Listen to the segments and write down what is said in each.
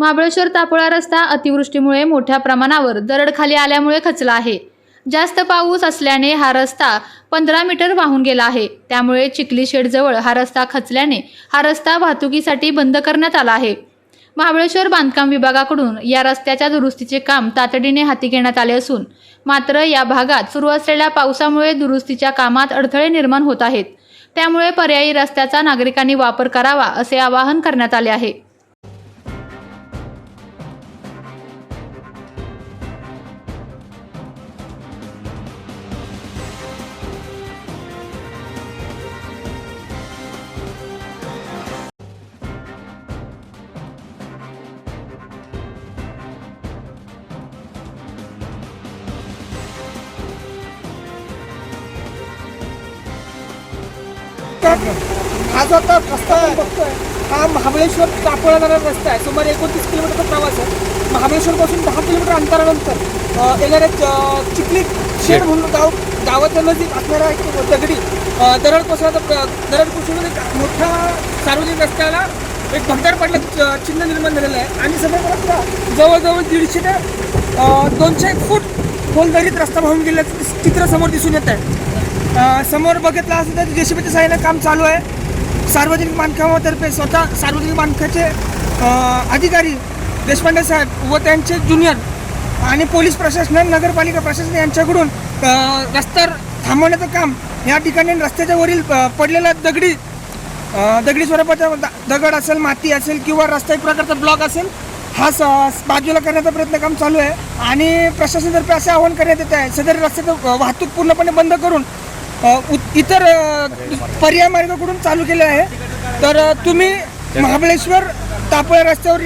महाबळेश्वर तापोळा रस्ता अतिवृष्टीमुळे मोठ्या प्रमाणावर दरड खाली आल्यामुळे खचला आहे. जास्त पाऊस असल्याने हा रस्ता पंधरा मीटर वाहून गेला आहे. त्यामुळे चिखली शेडजवळ हा रस्ता खचल्याने हा रस्ता वाहतुकीसाठी बंद करण्यात आला आहे. महाबळेश्वर बांधकाम विभागाकडून या रस्त्याच्या दुरुस्तीचे काम तातडीने हाती घेण्यात आले असून मात्र या भागात सुरू असलेल्या पावसामुळे दुरुस्तीच्या कामात अडथळे निर्माण होत आहेत. त्यामुळे पर्यायी रस्त्याचा नागरिकांनी वापर करावा असे आवाहन करण्यात आले आहे. हा जो आता रस्ता आपण हा महाबळेश्वर टापोळा जाणारा रस्ता आहे. सुमारे एकोणतीस किलोमीटरचा प्रवास आहे. महाबळेश्वरपासून दहा किलोमीटर अंतरानंतर येणाऱ्या चिखली शेड म्हणून गाव गावाच्या नजीक असणारा एक दगडी दरड कोसळाचा प्र- दरड कोसळून एक मोठा सार्वजनिक रस्त्याला एक भंडार पडलं चिन्ह निर्माण झालेलं आहे. आणि सगळ्यात जवळजवळ दीडशे ते दोनशे फूट खोल दरीत रस्ता वाहून गेल्याचं चित्र समोर दिसून येत आहे. समोर बघितलं असेल तर जे शिपेदी सहाय्याने काम चालू आहे. सार्वजनिक बांधकामातर्फे स्वतः सार्वजनिक बांधकामाचे अधिकारी देशपांडे साहेब व त्यांचे ज्युनियर आणि पोलीस प्रशासन नगरपालिका प्रशासन यांच्याकडून रस्ता थांबवण्याचं काम या ठिकाणी रस्त्याच्या वरील पडलेला दगडी दगडी स्वरूपाचा दगड असेल माती असेल किंवा रस्ता एक प्रकारचा ब्लॉक असेल हा स बाजूला करण्याचा प्रयत्न काम चालू आहे. आणि प्रशासनातर्फे असं आवाहन करण्यात येत आहे. सदर रस्त्याचं वाहतूक पूर्णपणे बंद करून इतर पर्याय मार्गाकडून चालू केले आहे. तर तुम्ही महाबळेश्वर तापोळा रस्त्यावर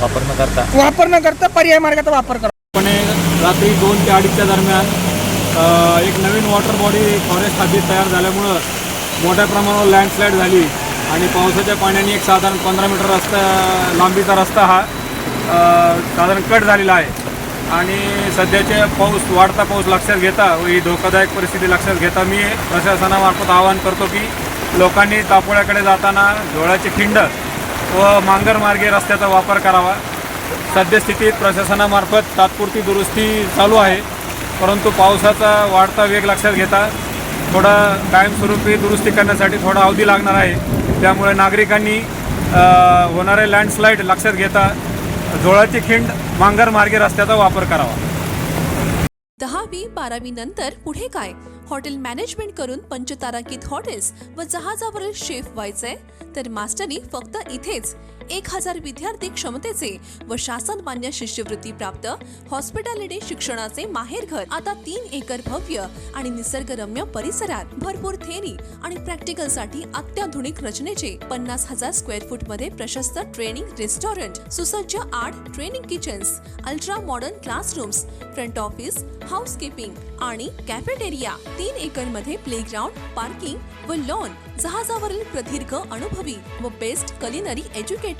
वापर न करता वापर न करता पर्याय मार्गाचा वापर करा. पण रात्री दोन ते अडीचच्या दरम्यान एक नवीन वॉटर बॉडी फॉरेस्ट हद्दीत तयार झाल्यामुळं मोठ्या प्रमाणावर लँडस्लाईड झाली आणि पावसाच्या पाण्याने एक साधारण पंधरा मीटर रस्ता लांबीचा रस्ता हा साधारण कट झालेला आहे. आणि सध्याचे पाऊस वाढता पाऊस लक्षात घेता व ही धोकादायक परिस्थिती लक्षात घेता मी प्रशासनामार्फत आवाहन करतो की लोकांनी तापोळ्याकडे जाताना झोळाची खिंड व मांगरमार्गे रस्त्याचा वापर करावा. सद्यस्थितीत प्रशासनामार्फत तात्पुरती दुरुस्ती चालू आहे परंतु पावसाचा वाढता वेग लक्षात घेता थोडा कायमस्वरूपी दुरुस्ती करण्यासाठी थोडा अवधी लागणार आहे. त्यामुळे नागरिकांनी होणारे लँडस्लाईड लक्षात घेता झोळाची खिंड मांगर मार्गे रस्त्याचा वापर करावा. दहावी बारावी नंतर पुढे काय? हॉटेल मॅनेजमेंट करून पंचतारांकित हॉटेल्स व जहाजावरील शेफ व्हायचंय? तर मास्टरी फक्त इथेच. एक हजार विद्यार्थी क्षमतेचे व शासन मान्य शिष्यवृत्ती प्राप्त हॉस्पिटॅलिटी शिक्षणाचे माहेरघर आता तीन एकर भव्य आणि निसर्गरम्य परिसरात भरपूर थेरी आणि प्रॅक्टिकलसाठी अत्याधुनिक रचनेचे पन्नास हजार स्क्वेअर फूटमध्ये प्रशस्त ट्रेनिंग रेस्टॉरंट सुसज्ज आठ training kitchens ultra modern classrooms front office housekeeping आणि कॅफेटेरिया तीन एकरमध्ये प्लेग्राउंड पार्किंग व लॉन जहाजावरील प्रदीर्घ अनुभवी व बेस्ट कलिनरी एज्युकेटर